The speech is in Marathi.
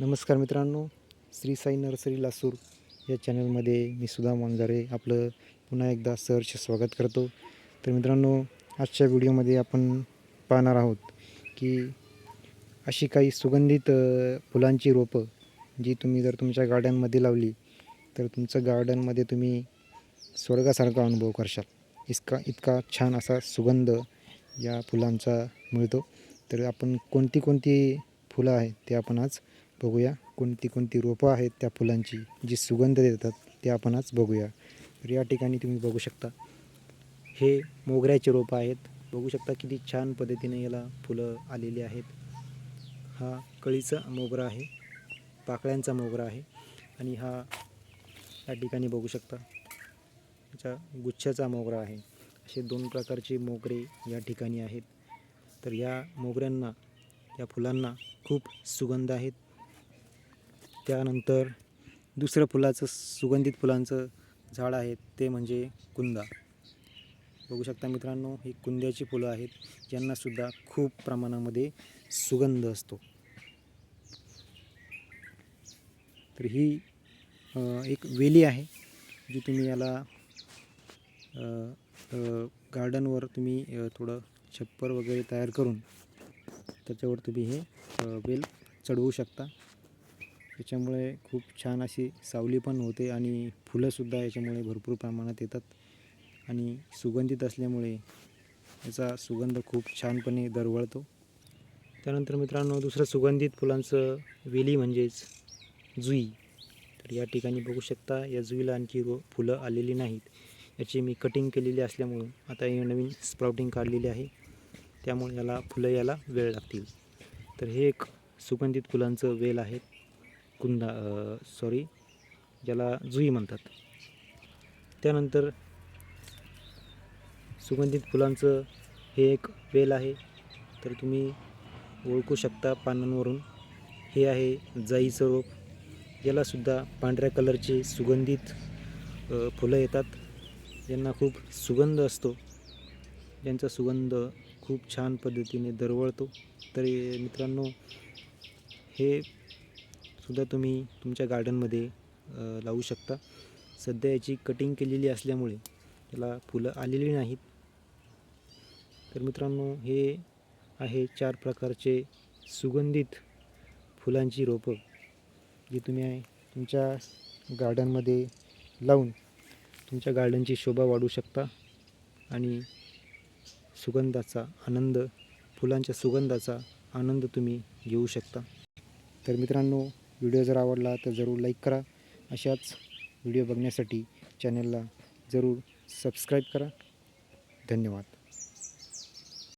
नमस्कार मित्रांनो श्री साई नर्सरी लासूर या चॅनलमध्ये मी सुधा मांजारे आपलं पुन्हा एकदा सहर्ष स्वागत करतो. तर मित्रांनो आजच्या व्हिडिओमध्ये आपण पाहणार आहोत की अशी काही सुगंधित फुलांची रोपं जी तुम्ही जर तुमच्या गार्डनमध्ये लावली तर तुमचं गार्डनमध्ये तुम्ही स्वर्गासारखा अनुभव करशाल. इतका इतका छान असा सुगंध या फुलांचा मिळतो. तर आपण कोणती कोणती फुलं आहेत ते आपण आज बघूया कोणती कोणती रोपं आहेत त्या फुलांची जी सुगंध देतात ते आपण आज बघूया. तर या ठिकाणी तुम्ही बघू शकता हे मोगऱ्याचे रोपं आहेत. बघू शकता किती छान पद्धतीने याला फुलं आलेली आहेत. हा कळीचा मोगरा आहे पाकळ्यांचा मोगरा आहे. आणि हा या ठिकाणी बघू शकता याचा गुच्छाचा मोगरा आहे. असे दोन प्रकारचे मोगरे या ठिकाणी आहेत. तर या मोगऱ्यांना या फुलांना खूप सुगंध आहेत. त्यानंतर दुसरं फुलाचं सुगंधित फुलांचं झाड आहे ते म्हणजे कुंदा. बघू शकता मित्रांनो ही कुंद्याची फुलं आहेत ज्यांनासुद्धा खूप प्रमाणामध्ये सुगंध असतो. तर ही एक वेली आहे जी तुम्ही याला गार्डनवर तुम्ही थोडं छप्पर वगैरे तयार करून त्याच्यावर तुम्ही हे वेल चढवू शकता. याच्यामुळे खूप छान अशी सावली पण होते आणि फुलंसुद्धा याच्यामुळे भरपूर प्रमाणात येतात. आणि सुगंधित असल्यामुळे याचा सुगंध खूप छानपणे दरवळतो. त्यानंतर मित्रांनो दुसरं सुगंधित फुलांचं वेली म्हणजेच जुई. तर या ठिकाणी बघू शकता या जुईला आणखी रो फुलं आलेली नाहीत. याची मी कटिंग केलेली असल्यामुळे आता हे नवीन स्प्राउटिंग काढलेली आहे. त्यामुळे याला फुलं याला वेळ लागतील. तर हे एक सुगंधित फुलांचं वेल आहे. कुंदा सॉरी ज्याला जुई म्हणतात. त्यानंतर सुगंधित फुलांचं हे एक वेल आहे. तर तुम्ही ओळखू शकता पानांवरून. हे आहे जाईचं रोप. यालासुद्धा पांढऱ्या कलरचे सुगंधित फुलं येतात. ज्यांना खूप सुगंध असतो. ज्यांचा सुगंध खूप छान पद्धतीने दरवळतो. तर मित्रांनो हे सुद्धा तुम्ही तुमच्या गार्डनमध्ये लावू शकता. सध्या याची कटिंग केलेली असल्यामुळे त्याला फुलं आलेली नाहीत. तर मित्रांनो हे आहे चार प्रकारचे सुगंधित फुलांची रोपं जी तुम्ही आहे तुमच्या गार्डनमध्ये लावून तुमच्या गार्डनची शोभा वाढवू शकता आणि सुगंधाचा आनंद फुलांच्या सुगंधाचा आनंद तुम्ही घेऊ शकता. तर मित्रांनो व्हिडिओ जर आवडला तर जरूर लाईक करा. अशाच व्हिडिओ बघण्यासाठी चॅनलला जरूर सबस्क्राईब करा. धन्यवाद.